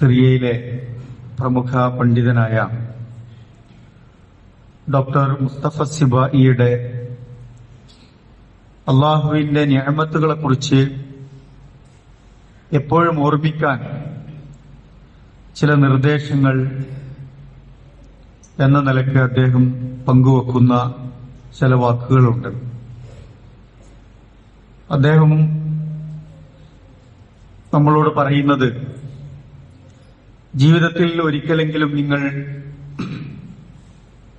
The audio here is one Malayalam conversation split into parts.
സിറിയയിലെ പ്രമുഖ പണ്ഡിതനായ ഡോക്ടർ മുസ്തഫ സിബായിയുടെ അള്ളാഹുവിന്റെ ഞാമത്തുകളെ കുറിച്ച് എപ്പോഴും ഓർമ്മിക്കാൻ ചില നിർദ്ദേശങ്ങൾ എന്ന നിലയ്ക്ക് അദ്ദേഹം പങ്കുവെക്കുന്ന ചില വാക്കുകളുണ്ട്. അദ്ദേഹം നമ്മളോട് പറയുന്നത് ജീവിതത്തിൽ ഒരിക്കലെങ്കിലും നിങ്ങൾ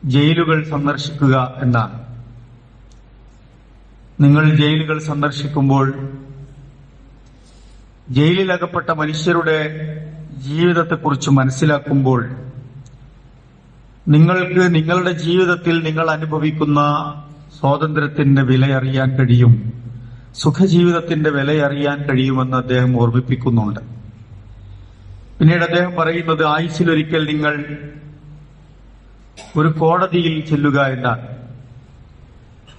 ജയിലുകൾ സന്ദർശിക്കുക എന്നാണ്. നിങ്ങൾ ജയിലുകൾ സന്ദർശിക്കുമ്പോൾ ജയിലിലകപ്പെട്ട മനുഷ്യരുടെ ജീവിതത്തെക്കുറിച്ച് മനസ്സിലാക്കുമ്പോൾ നിങ്ങൾക്ക് നിങ്ങളുടെ ജീവിതത്തിൽ നിങ്ങൾ അനുഭവിക്കുന്ന സ്വാതന്ത്ര്യത്തിന്റെ വില അറിയാൻ കഴിയും. സുഖജീവിതത്തിന്റെ വില അറിയാൻ കഴിയുമെന്ന് അദ്ദേഹം ഓർമ്മിപ്പിക്കുന്നുണ്ട്. പിന്നീട് അദ്ദേഹം പറയുന്നത് ആയുസിലൊരിക്കൽ നിങ്ങൾ ഒരു കോടതിയിൽ ചെല്ലുക എന്നാണ്.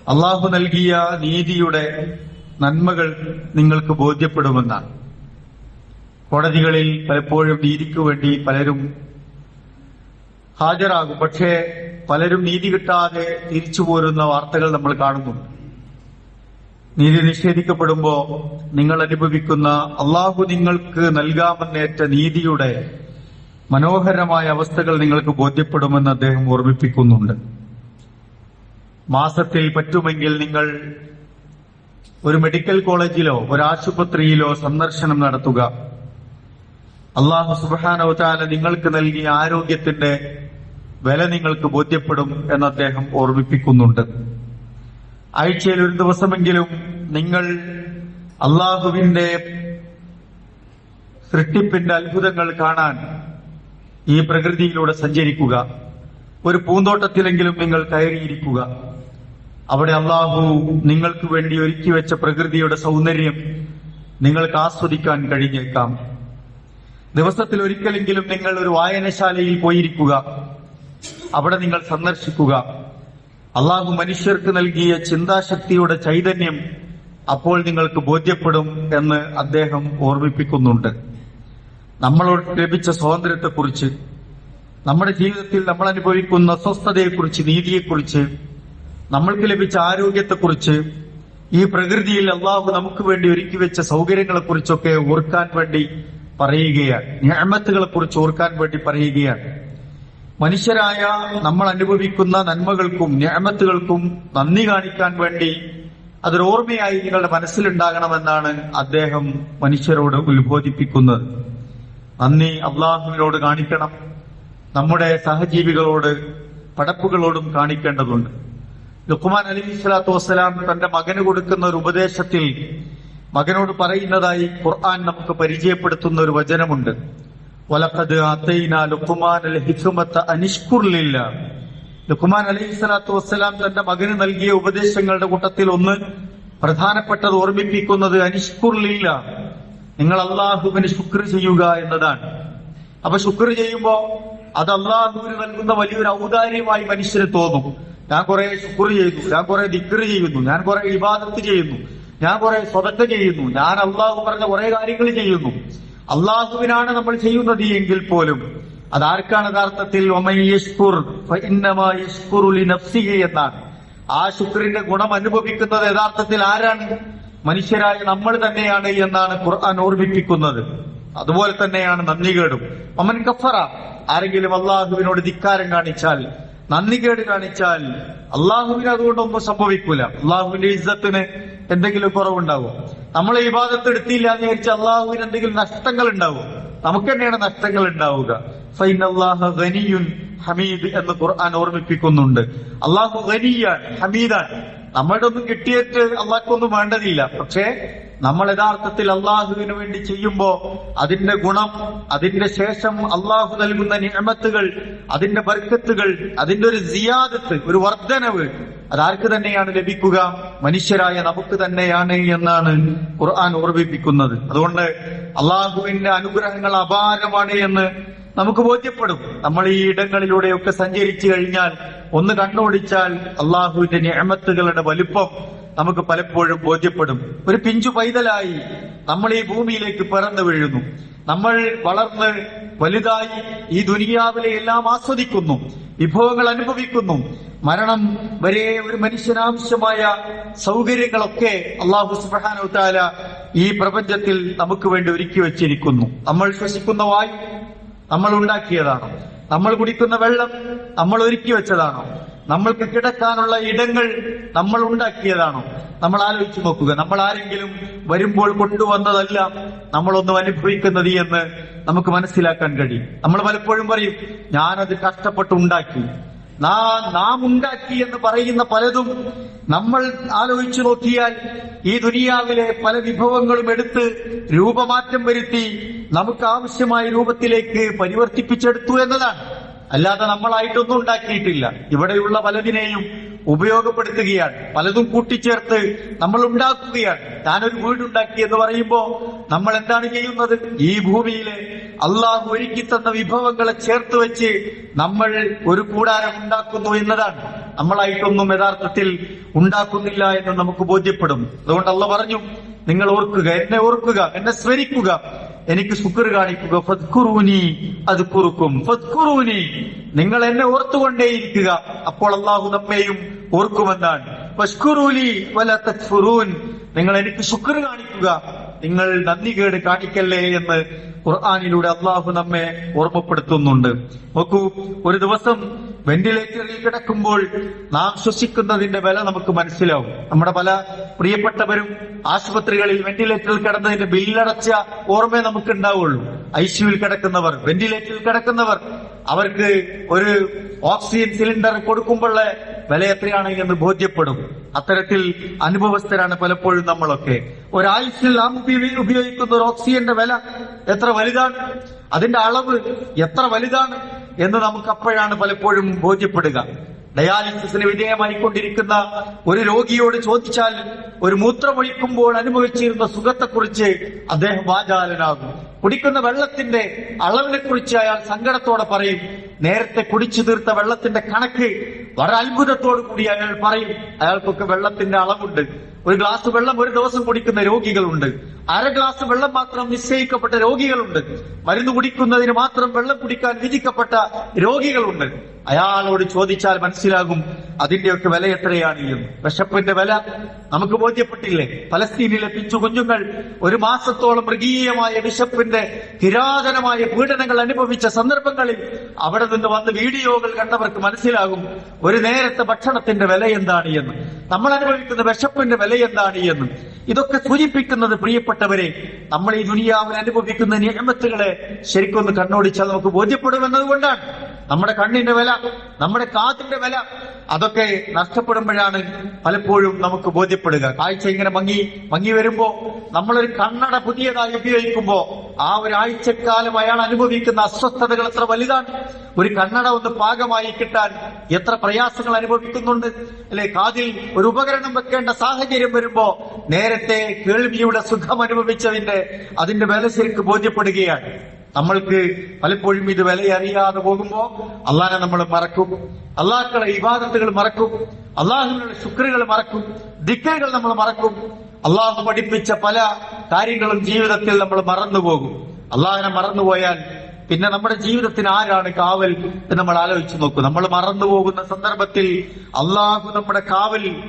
അള്ളാഹു നൽകിയ നീതിയുടെ നന്മകൾ നിങ്ങൾക്ക് ബോധ്യപ്പെടുമെന്നാണ്. കോടതികളിൽ പലപ്പോഴും നീതിക്ക് വേണ്ടി പലരും ഹാജരാകും. പക്ഷേ പലരും നീതി കിട്ടാതെ തിരിച്ചു പോരുന്ന വാർത്തകൾ നമ്മൾ കാണുന്നുണ്ട്. നീതി നിഷേധിക്കപ്പെടുമ്പോ നിങ്ങൾ അനുഭവിക്കുന്ന അള്ളാഹു നിങ്ങൾക്ക് നൽകാമെന്നേറ്റ നീതിയുടെ മനോഹരമായ അവസ്ഥകൾ നിങ്ങൾക്ക് ബോധ്യപ്പെടുമെന്ന് അദ്ദേഹം ഓർമ്മിപ്പിക്കുന്നുണ്ട്. മാസത്തിൽ പറ്റുമെങ്കിൽ നിങ്ങൾ ഒരു മെഡിക്കൽ കോളേജിലോ ഒരു ആശുപത്രിയിലോ സന്ദർശനം നടത്തുക. അള്ളാഹു സുബാനവതാല നിങ്ങൾക്ക് നൽകിയ ആരോഗ്യത്തിന്റെ വില നിങ്ങൾക്ക് ബോധ്യപ്പെടും എന്ന് അദ്ദേഹം ഓർമ്മിപ്പിക്കുന്നുണ്ട്. ആഴ്ചയിൽ ഒരു ദിവസമെങ്കിലും നിങ്ങൾ അള്ളാഹുവിന്റെ സൃഷ്ടിപ്പിന്റെ അത്ഭുതങ്ങൾ കാണാൻ ഈ പ്രകൃതിയിലൂടെ സഞ്ചരിക്കുക. ഒരു പൂന്തോട്ടത്തിലെങ്കിലും നിങ്ങൾ കയറിയിരിക്കുക. അവിടെ അള്ളാഹു നിങ്ങൾക്ക് വേണ്ടി ഒരുക്കി വെച്ച പ്രകൃതിയുടെ സൗന്ദര്യം നിങ്ങൾക്ക് ആസ്വദിക്കാൻ കഴിഞ്ഞേക്കാം. ദിവസത്തിൽ ഒരിക്കലെങ്കിലും നിങ്ങൾ ഒരു വായനശാലയിൽ പോയിരിക്കുക. അവിടെ നിങ്ങൾ സന്ദർശിക്കുക. അള്ളാഹു മനുഷ്യർക്ക് നൽകിയ ചിന്താശക്തിയുടെ ചൈതന്യം അപ്പോൾ നിങ്ങൾക്ക് ബോധ്യപ്പെടും എന്ന് അദ്ദേഹം ഓർമ്മിപ്പിക്കുന്നുണ്ട്. നമ്മളോട് ലഭിച്ച സ്വാതന്ത്ര്യത്തെക്കുറിച്ച് നമ്മുടെ ജീവിതത്തിൽ നമ്മൾ അനുഭവിക്കുന്ന അസ്വസ്ഥതയെക്കുറിച്ച് നീതിയെക്കുറിച്ച് നമ്മൾക്ക് ലഭിച്ച ആരോഗ്യത്തെക്കുറിച്ച് ഈ പ്രകൃതിയിൽ അള്ളാഹു നമുക്ക് വേണ്ടി ഒരുക്കി വെച്ച സൗകര്യങ്ങളെക്കുറിച്ചൊക്കെ ഓർക്കാൻ വേണ്ടി പറയുകയാണ്. ഞാമത്തുകളെ കുറിച്ച് ഓർക്കാൻ വേണ്ടി പറയുകയാണ്. മനുഷ്യരായ നമ്മൾ അനുഭവിക്കുന്ന നന്മകൾക്കും ഞാമത്തുകൾക്കും നന്ദി കാണിക്കാൻ വേണ്ടി അതൊരു ഓർമ്മയായി നിങ്ങളുടെ മനസ്സിലുണ്ടാകണമെന്നാണ് അദ്ദേഹം മനുഷ്യരോട് ഉത്ബോധിപ്പിക്കുന്നത്. നന്ദി അള്ളാഹുവിനോട് കാണിക്കണം. നമ്മുടെ സഹജീവികളോട് പടപ്പുകളോടും കാണിക്കേണ്ടതുണ്ട്. ലുഖ്മാൻ അലി സ്വലാത്തു വസ്സലാം തന്റെ മകന് കൊടുക്കുന്ന ഒരു ഉപദേശത്തിൽ മകനോട് പറയുന്നതായി ഖുർആൻ നമുക്ക് പരിചയപ്പെടുത്തുന്ന ഒരു വചനമുണ്ട്. സ്വലാത്തു വസ്സലാം തന്റെ മകന് നൽകിയ ഉപദേശങ്ങളുടെ കൂട്ടത്തിൽ ഒന്ന് പ്രധാനപ്പെട്ടത് ഓർമ്മിപ്പിക്കുന്നത് അനിഷ്കുർലില്ല നിങ്ങൾ അള്ളാഹുവിന് ശുക്ർ ചെയ്യുക എന്നതാണ്. അപ്പൊ ശുക്ർ ചെയ്യുമ്പോ അത് അള്ളാഹുവിന് നൽകുന്ന വലിയൊരു ഔദാര്യമായി മനുഷ്യന് തോന്നും. ഞാൻ കുറെ ശുക്ർ ചെയ്തു ഞാൻ കുറെ ദിക്ർ ചെയ്യുന്നു ഞാൻ കുറെ ഇബാദത്ത് ചെയ്യുന്നു ഞാൻ കുറെ സ്വതക്ക ചെയ്യുന്നു ഞാൻ അള്ളാഹു പറഞ്ഞ കുറെ കാര്യങ്ങൾ ചെയ്യുന്നു. അള്ളാഹുവിനാണ് നമ്മൾ ചെയ്യുന്നത് എങ്കിൽ പോലും അതാർക്കാണ് യഥാർത്ഥത്തിൽ എന്നാണ്. ആ ശുക്രിന്റെ ഗുണം അനുഭവിക്കുന്നത് യഥാർത്ഥത്തിൽ ആരാണ്? മനുഷ്യരായ നമ്മൾ തന്നെയാണ് എന്നാണ് ഖുർആൻ ഓർമ്മിപ്പിക്കുന്നത്. അതുപോലെ തന്നെയാണ് നന്ദികേടും. അമൻ കഫറ ആരെങ്കിലും അള്ളാഹുവിനോട് ധിക്കാരം കാണിച്ചാൽ നന്ദികേട് കാണിച്ചാൽ അള്ളാഹുവിന് അതുകൊണ്ടൊന്നും സംഭവിക്കൂല. അള്ളാഹുവിന്റെ ഇജ്ജത്തിന് എന്തെങ്കിലും കുറവുണ്ടാവും? നമ്മൾ ഭാഗത്ത് എടുത്തില്ല എന്ന് വിചാരിച്ച അള്ളാഹുവിന് എന്തെങ്കിലും നഷ്ടങ്ങൾ ഉണ്ടാവും നമുക്ക് തന്നെയാണ് നഷ്ടങ്ങൾ ഉണ്ടാവുക. ഹമീദ് എന്ന് ഖുർആൻ ഓർമ്മിപ്പിക്കുന്നുണ്ട്. അള്ളാഹു ഹമീദാണ്. നമ്മളുടെ ഒന്നും കിട്ടിയിട്ട് അള്ളാഹ്ക്കൊന്നും വേണ്ടതില്ല. പക്ഷേ നമ്മൾ യഥാർത്ഥത്തിൽ അള്ളാഹുവിന് വേണ്ടി ചെയ്യുമ്പോ അതിന്റെ ഗുണം അതിന്റെ ശേഷം അള്ളാഹു നൽകുന്ന നിയമത്തുകൾ അതിന്റെ ബർക്കത്തുകൾ അതിന്റെ ഒരു സിയാദത്ത് ഒരു വർധനവ് അതാർക്ക് തന്നെയാണ് ലഭിക്കുക? മനുഷ്യരായ നമുക്ക് തന്നെയാണ് എന്നാണ് ഖുർആൻ ഓർമ്മിപ്പിക്കുന്നത്. അതുകൊണ്ട് അള്ളാഹുവിന്റെ അനുഗ്രഹങ്ങൾ അപാരമാണ് എന്ന് നമുക്ക് ബോധ്യപ്പെടും. നമ്മൾ ഈ ഇടങ്ങളിലൂടെയൊക്കെ സഞ്ചരിച്ചു കഴിഞ്ഞാൽ ഒന്ന് കണ്ണോടിച്ചാൽ അള്ളാഹുവിന്റെ ഞാമത്തുകളുടെ വലുപ്പം നമുക്ക് പലപ്പോഴും ബോധ്യപ്പെടും. ഒരു പിഞ്ചു പൈതലായി നമ്മൾ ഈ ഭൂമിയിലേക്ക് പിറന്നു വീഴുന്നു. നമ്മൾ വളർന്ന് വലുതായി ഈ ദുനിയാവിലെ എല്ലാം ആസ്വദിക്കുന്നു വിഭവങ്ങൾ അനുഭവിക്കുന്നു. മരണം വരെ ഒരു മനുഷ്യനാവശ്യമായ സൗകര്യങ്ങളൊക്കെ അള്ളാഹു സുബ്ഹാനഹു താല ഈ പ്രപഞ്ചത്തിൽ നമുക്ക് വേണ്ടി ഒരുക്കി വെച്ചിരിക്കുന്നു. നമ്മൾ ശ്വസിക്കുന്ന വായു നമ്മൾ ഉണ്ടാക്കിയതാണോ? നമ്മൾ കുടിക്കുന്ന വെള്ളം നമ്മൾ ഒരുക്കി വെച്ചതാണോ? നമ്മൾക്ക് കിടക്കാനുള്ള ഇടങ്ങൾ നമ്മൾ ഉണ്ടാക്കിയതാണോ? നമ്മൾ ആലോചിച്ചു നോക്കുക. നമ്മൾ ആരെങ്കിലും വരുമ്പോൾ കൊണ്ടുവന്നതല്ല നമ്മളൊന്നും അനുഭവിക്കുന്നത് എന്ന് നമുക്ക് മനസ്സിലാക്കാൻ കഴിയും. നമ്മൾ പലപ്പോഴും പറയും ഞാനത് കഷ്ടപ്പെട്ട് ഉണ്ടാക്കി. നാ- ഉണ്ടാക്കി എന്ന് പറയുന്ന പലതും നമ്മൾ ആലോചിച്ചു നോക്കിയാൽ ഈ ദുനിയാവിലെ പല വിഭവങ്ങളും എടുത്ത് രൂപമാറ്റം വരുത്തി നമുക്ക് ആവശ്യമായ രൂപത്തിലേക്ക് പരിവർത്തിപ്പിച്ചെടുത്തു എന്നതാണ്. അല്ലാതെ നമ്മളായിട്ടൊന്നും ഉണ്ടാക്കിയിട്ടില്ല. ഇവിടെയുള്ള പലതിനെയും ഉപയോഗപ്പെടുത്തുകയാണ്. പലതും കൂട്ടിച്ചേർത്ത് നമ്മൾ ഉണ്ടാക്കുകയാണ്. ഞാനൊരു വീടുണ്ടാക്കി എന്ന് പറയുമ്പോൾ നമ്മൾ എന്താണ് ചെയ്യുന്നത്? ഈ ഭൂമിയിലെ അള്ളാഹു ഒരുക്കി തന്ന വിഭവങ്ങളെ ചേർത്ത് വെച്ച് നമ്മൾ ഒരു കൂടാരം ഉണ്ടാക്കുന്നു എന്നതാണ്. നമ്മളായിട്ടൊന്നും യഥാർത്ഥത്തിൽ ഉണ്ടാക്കുന്നില്ല എന്ന് നമുക്ക് ബോധ്യപ്പെടും. അതുകൊണ്ട് അള്ള പറഞ്ഞു നിങ്ങൾ ഓർക്കുക എന്നെ ഓർക്കുക എന്നെ സ്മരിക്കുക. എനിക്ക് ശുക്ർ കാണിക്കുക. ഫത്കുറൂനി അത് കുറുക്കും. ഫത്കുറൂനി നിങ്ങൾ എന്നെ ഓർത്തുകൊണ്ടേയിരിക്കുക. അപ്പോൾ അള്ളാഹു നമ്മെയും ഓർക്കുമെന്നാണ്. നിങ്ങൾ എനിക്ക് ശുക്ർ കാണിക്കുക. നിങ്ങൾ നന്ദി കേട് കാണിക്കല്ലേ എന്ന് ഖുർആാനിലൂടെ അള്ളാഹു നമ്മെ ഓർമ്മപ്പെടുത്തുന്നുണ്ട്. നോക്കൂ ഒരു ദിവസം വെന്റിലേറ്ററിൽ കിടക്കുമ്പോൾ നാം ശ്വസിക്കുന്നതിന്റെ വില നമുക്ക് മനസ്സിലാവും. നമ്മുടെ പല പ്രിയപ്പെട്ടവരും ആശുപത്രികളിൽ വെന്റിലേറ്ററിൽ കിടന്നതിന്റെ ബില്ലടച്ച ഓർമ്മ നമുക്ക് ഉണ്ടാവുള്ളൂ ഐസിയുവിൽ കിടക്കുന്നവർ വെന്റിലേറ്ററിൽ കിടക്കുന്നവർ അവർക്ക് ഒരു ഓക്സിജൻ സിലിണ്ടർ കൊടുക്കുമ്പോഴുള്ള വില എത്രയാണ് എന്ന് ബോധ്യപ്പെടും. അത്തരത്തിൽ അനുഭവസ്ഥരാണ് പലപ്പോഴും നമ്മളൊക്കെ. ഒരാഴ്ചയിൽ നാം ഉപയോഗി- ഉപയോഗിക്കുന്ന ഒരു ഓക്സിജന്റെ വില എത്ര വലുതാണ്? അതിന്റെ അളവ് എത്ര വലുതാണ്? എന്ന് നമുക്ക് അപ്പോഴാണ് പലപ്പോഴും ബോധ്യപ്പെടുക. ഡയാലിസിസിന് വിധേയമായിക്കൊണ്ടിരിക്കുന്ന ഒരു രോഗിയോട് ചോദിച്ചാൽ ഒരു മൂത്രമൊഴിക്കുമ്പോൾ അനുഭവിച്ചിരുന്ന സുഖത്തെക്കുറിച്ച് അദ്ദേഹം വാചാലനാകും കുടിക്കുന്ന വെള്ളത്തിന്റെ അളവിനെ കുറിച്ച് അയാൾ സങ്കടത്തോടെ പറയും നേരത്തെ കുടിച്ചു തീർത്ത വെള്ളത്തിന്റെ കണക്ക് വളരെ അത്ഭുതത്തോടു കൂടി അയാൾ പറയും. അയാൾക്കൊക്കെ വെള്ളത്തിന്റെ അളവുണ്ട്. ഒരു ഗ്ലാസ് വെള്ളം ഒരു ദിവസം കുടിക്കുന്ന രോഗികളുണ്ട്. അര ഗ്ലാസ് വെള്ളം മാത്രം നിശ്ചയിക്കപ്പെട്ട രോഗികളുണ്ട്. മരുന്ന് കുടിക്കുന്നതിന് മാത്രം വെള്ളം കുടിക്കാൻ വിധിക്കപ്പെട്ട രോഗികളുണ്ട്. അയാളോട് ചോദിച്ചാൽ മനസ്സിലാകും അതിന്റെയൊക്കെ വില എത്രയാണ് എന്ന് വിശപ്പിന്റെ വില നമുക്ക് ബോധ്യപ്പെട്ടില്ലേ? പലസ്തീനിലെ പിച്ചു കുഞ്ഞുങ്ങൾ ഒരു മാസത്തോളം മൃഗീയമായ വിശപ്പിന്റെ കിരാതനമായ പീഡനങ്ങൾ അനുഭവിച്ച സന്ദർഭങ്ങളിൽ അവിടെ നിന്ന് വന്ന് വീഡിയോകൾ കണ്ടവർക്ക് മനസ്സിലാകും ഒരു നേരത്തെ ഭക്ഷണത്തിന്റെ വില എന്താണ് എന്ന്. നമ്മൾ അനുഭവിക്കുന്ന വിശപ്പിന്റെ വില എന്താണ് എന്ന്. ഇതൊക്കെ സൂചിപ്പിക്കുന്നത് പ്രിയപ്പെട്ടവരെ നമ്മൾ ഈ ദുനിയാവിൽ അനുഭവിക്കുന്ന നിയമത്തുകളെ ശരിക്കൊന്ന് കണ്ണോടിച്ചാൽ നമുക്ക് ബോധ്യപ്പെടുമെന്നതുകൊണ്ടാണ്. നമ്മുടെ കണ്ണിന്റെ വില നമ്മുടെ കാതിന്റെ വില അതൊക്കെ നഷ്ടപ്പെടുമ്പോഴാണ് പലപ്പോഴും നമുക്ക് ബോധ്യപ്പെടുക. കാഴ്ച ഇങ്ങനെ മങ്ങി മങ്ങി വരുമ്പോ നമ്മളൊരു കണ്ണട പുതിയതായി ഉപയോഗിക്കുമ്പോ ആ ഒരാഴ്ചക്കാലം അയാൾ അനുഭവിക്കുന്ന അസ്വസ്ഥതകൾ എത്ര വലുതാണ്. ഒരു കണ്ണട ഒന്ന് പാകമായി കിട്ടാൻ എത്ര പ്രയാസങ്ങൾ അനുഭവിക്കുന്നുണ്ട്. അല്ലെ കാതിൽ ഒരു ഉപകരണം വെക്കേണ്ട സാഹചര്യം വരുമ്പോ നേരത്തെ കേൾവിയുടെ സുഖം അനുഭവിച്ചതിന്റെ അതിന്റെ വില ശരിക്ക് ബോധ്യപ്പെടുകയാണ്. നമ്മൾക്ക് പലപ്പോഴും ഇത് വിലയറിയാതെ പോകുമ്പോ അള്ളാഹെ നമ്മൾ മറക്കും. അള്ളാഹുക്കളെ ഇബാദത്തുകൾ മറക്കും. അള്ളാഹുവിനുള്ള ശുക്രുകൾ മറക്കും. ദിക്കറുകൾ നമ്മൾ മറക്കും. അള്ളാഹു പഠിപ്പിച്ച പല കാര്യങ്ങളും ജീവിതത്തിൽ നമ്മൾ മറന്നുപോകും അള്ളാഹിനെ മറന്നുപോയാൽ പിന്നെ നമ്മുടെ ജീവിതത്തിന് ആരാണ് കാവൽ എന്ന് നമ്മൾ ആലോചിച്ച് നോക്കും. നമ്മൾ മറന്നുപോകുന്ന സന്ദർഭത്തിൽ അള്ളാഹു നമ്മുടെ കാവൽ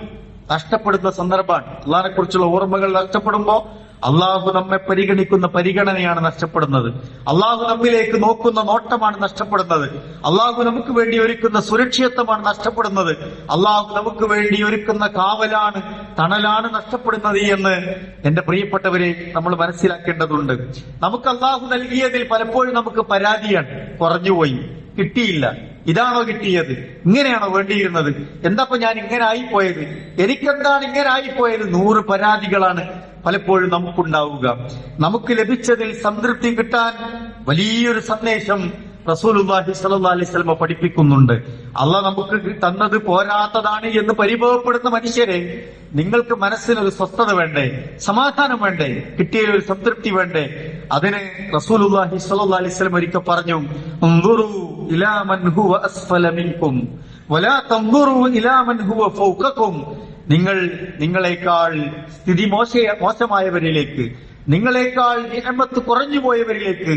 നഷ്ടപ്പെടുന്ന സന്ദർഭമാണ്. അള്ളാഹിനെ കുറിച്ചുള്ള ഓർമ്മകൾ നഷ്ടപ്പെടുമ്പോ അള്ളാഹു നമ്മെ പരിഗണിക്കുന്ന പരിഗണനയാണ് നഷ്ടപ്പെടുന്നത്. അള്ളാഹു നമ്മിലേക്ക് നോക്കുന്ന നോട്ടമാണ് നഷ്ടപ്പെടുന്നത്. അള്ളാഹു നമുക്ക് വേണ്ടി ഒരുക്കുന്ന സുരക്ഷിതത്വമാണ് നഷ്ടപ്പെടുന്നത്. അള്ളാഹു നമുക്ക് വേണ്ടി ഒരുക്കുന്ന കാവലാണ് തണലാണ് നഷ്ടപ്പെടുന്നത് എന്ന് എന്റെ പ്രിയപ്പെട്ടവരെ നമ്മൾ മനസ്സിലാക്കേണ്ടതുണ്ട്. നമുക്ക് അള്ളാഹു നൽകിയതിൽ പലപ്പോഴും നമുക്ക് പരാതിയാണ്. കുറഞ്ഞുപോയി. കിട്ടിയില്ല. ഇതാണോ കിട്ടിയത്? ഇങ്ങനെയാണോ വേണ്ടിയിരുന്നത്? എന്താപ്പോ ഞാൻ ഇങ്ങനെ ആയിപ്പോയത് എനിക്കെന്താണ് ഇങ്ങനെ ആയിപ്പോയത് നൂറ് പരാതികളാണ് പലപ്പോഴും നമുക്കുണ്ടാവുക. നമുക്ക് ലഭിച്ചതിൽ സംതൃപ്തി കിട്ടാൻ വലിയൊരു സന്ദേശം സ്വല്ലല്ലാഹി അലൈഹി വസല്ലം പഠിപ്പിക്കുന്നുണ്ട്. അല്ല നമുക്ക് തന്നത് പോരാത്തതാണ് എന്ന് പരിഭവപ്പെടുന്ന മനുഷ്യരെ നിങ്ങൾക്ക് മനസ്സിനൊരു സ്വസ്ഥത വേണ്ടേ? സമാധാനം വേണ്ടേ? കിട്ടിയ ഒരു സംതൃപ്തി വേണ്ടേ? അതിന് സ്വല്ലല്ലാഹി അലൈഹി വസല്ലം ഒരിക്കൽ പറഞ്ഞു നിങ്ങൾ നിങ്ങളെക്കാൾ സ്ഥിതി മോശ മോശമായവരിലേക്ക് നിങ്ങളെക്കാൾ നിയമത്ത് കുറഞ്ഞു പോയവരിലേക്ക്